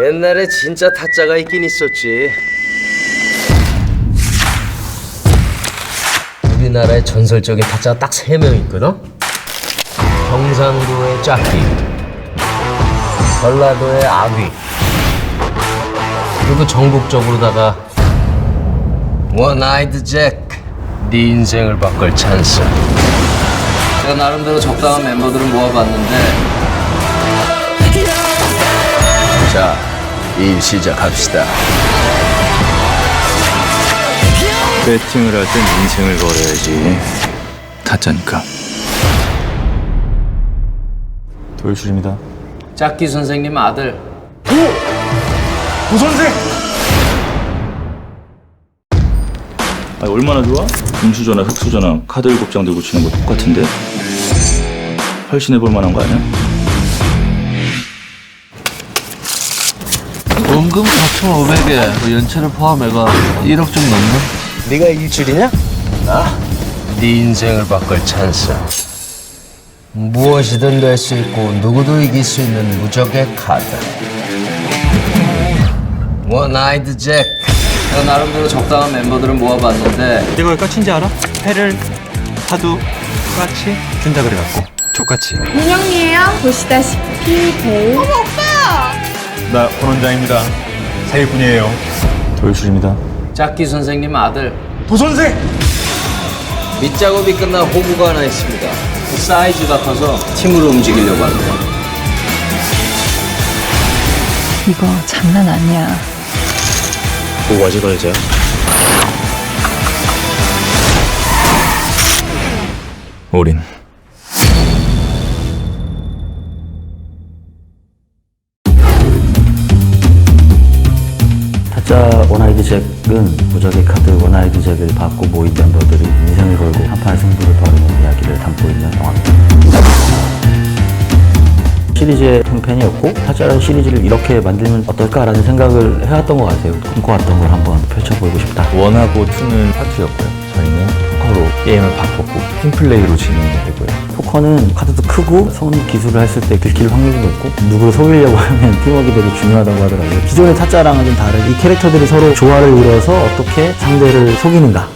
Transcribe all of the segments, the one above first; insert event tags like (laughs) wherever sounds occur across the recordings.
옛날에 진짜 타짜가 있긴 있었지. 우리나라에 전설적인 타짜가 딱 세 명 있거든. 경상도의 짝기, 전라도의 아귀, 그리고 전국 적으로다가 원 아이드 잭. 네 인생을 바꿀 찬스. 제가 나름대로 적당한 멤버들을 모아봤는데 자, 일 시작합시다. 배팅을 할 땐 인생을 걸어야지. 타짜니까. 도일출입니다. 짝기 선생님 아들. 아, 얼마나 좋아? 금수저나 흑수저나 카드 일곱 장 들고 치는 거 똑같은데? 훨씬 해볼 만한 거 아니야? 원금 4,500에 연체를 포함해가 1억 좀 넘네. 네가 일출이냐? 나? 네 인생을 바꿀 찬스. 무엇이든 될 수 있고 누구도 이길 수 있는 무적의 카드. 원 아이드 잭. 제가 나름대로 적당한 멤버들을 모아봤는데 내가 왜 까친지 알아? 패를 하도 까치 준다 그래갖고 족같이 민영이에요. 보시다시피 배우. 나 권원장입니다 사기꾼이에요 도일출입니다. 짝기 선생님 아들. 도선생! 밑작업이 끝난 호구가 하나 있습니다. 그 사이즈가 커서 팀으로 움직이려고 합니다. 이거 장난 아니야. 뭐가지 걸자. 올인. 타짜 원아이드 잭은 무적의 카드 원아이드 잭을 받고 모인 멤버들이 인생을 걸고 한판 승부를 벌이는 이야기를 담고 있는 영화입니다. 시리즈의 큰 팬이었고 타짜라는 시리즈를 이렇게 만들면 어떨까라는 생각을 해왔던 것 같아요. 꿈꿔왔던 걸 한번 펼쳐보고 싶다. 원하고 투는 파트였고요. 저희는 포커로 게임을 바꿨고 팀플레이로 진행되 포커는 카드도 크고 손 기술을 했을 때 들킬 확률도 높고 누구를 속이려고 하면 팀워크 되게 중요하다고 하더라고요. 기존의 타짜랑은 좀 다른 이 캐릭터들이 서로 조화를 이루어서 어떻게 상대를 속이는가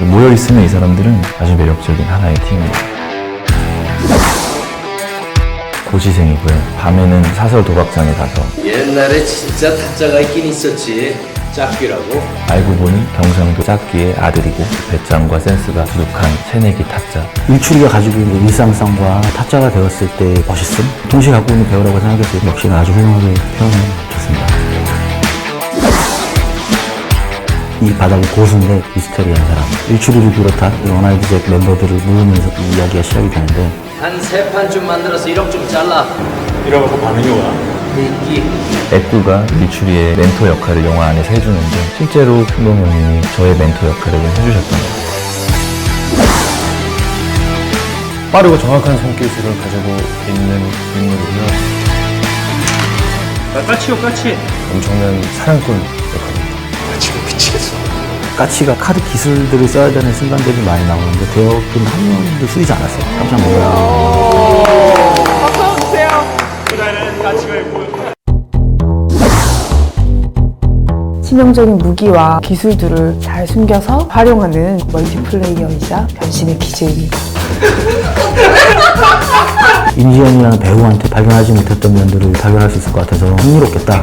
모여있으면 이 사람들은 아주 매력적인 하나의 팀이에요. 고시생이고요. 밤에는 사설 도박장에 가서 옛날에 진짜 타짜가 있긴 있었지. 짝기라고. 알고 보니 경상도 짝귀의 아들이고 배짱과 센스가 두둑한 새내기 타짜. 일출이가 가지고 있는 일상성과 타짜가 되었을 때 멋있음 동시에 갖고 있는 배우라고 생각했을 때 역시나 아주 훌륭하게 표현했습니다. 이 바닥의 고수인데 미스터리한 사람 일출이를 비롯한 이 원아이드 잭 멤버들을 모으면서 이 이야기가 시작이 되는데 한 세 판 좀 만들어서 1억 좀 잘라. 이러고 반응이 와. 애꾸가 일출이의 멘토 역할을 영화 안에서 해주는데 실제로 큰동 형님이 저의 멘토 역할을 해주셨던 거예요. 빠르고 정확한 손기술을 가지고 있는 인물이고요 나 까치요 까치 엄청난 사랑꾼 역할입니다. 까치가 카드 기술들을 써야 되는 순간들이 많이 나오는데 대역은 한 명도 쓰이지 않았어요. 깜짝 놀라요. 치명적인 무기와 기술들을 잘 숨겨서 활용하는 멀티플레이어이자 변신의 기재입니다. (laughs) 임지연이라는 배우한테 발견하지 못했던 면들을 발견할 수 있을 것 같아서 흥미롭겠다.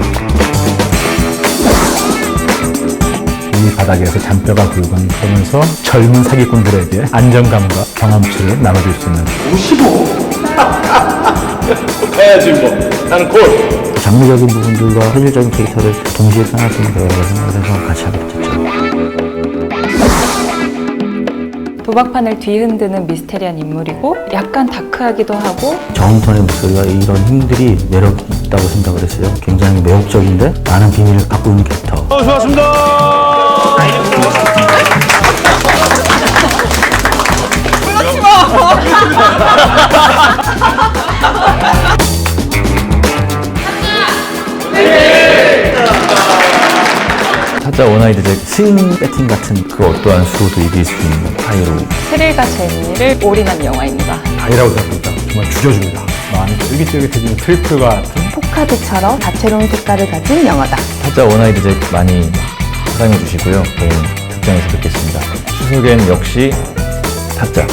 이 바닥에서 잔뼈가 굵어가면서 젊은 사기꾼들에게 안정감과 경험치를 나눠줄 수 있는 55? 해야지 뭐난 콜! 장르적인 부분들과 현실적인 캐릭터를 동시에 있는 배우라고 생각을 해서 같이 하게 됐죠. 도박판을 뒤흔드는 미스테리한 인물이고 약간 다크하기도 하고 저음톤의 목소리와 이런 힘들이 매력이 있다고 생각을 했어요. 굉장히 매혹적인데 많은 비밀을 갖고 있는 캐릭터. 타짜 원아이드 잭 스윙 배팅 같은 그 어떠한 수호도 이길 수 있는 파이로 스릴과 재미를 올인한 영화입니다. 아니라고 생각합니다 정말 죽여줍니다 마음이 쫄깃쫄깃해지는 트리플과 같은 포카드처럼 다채로운 색깔을 가진 영화다. 타짜 원아이드 잭 많이 사랑해 주시고요. 저희는 극장에서 뵙겠습니다. 추석엔 역시 타짜.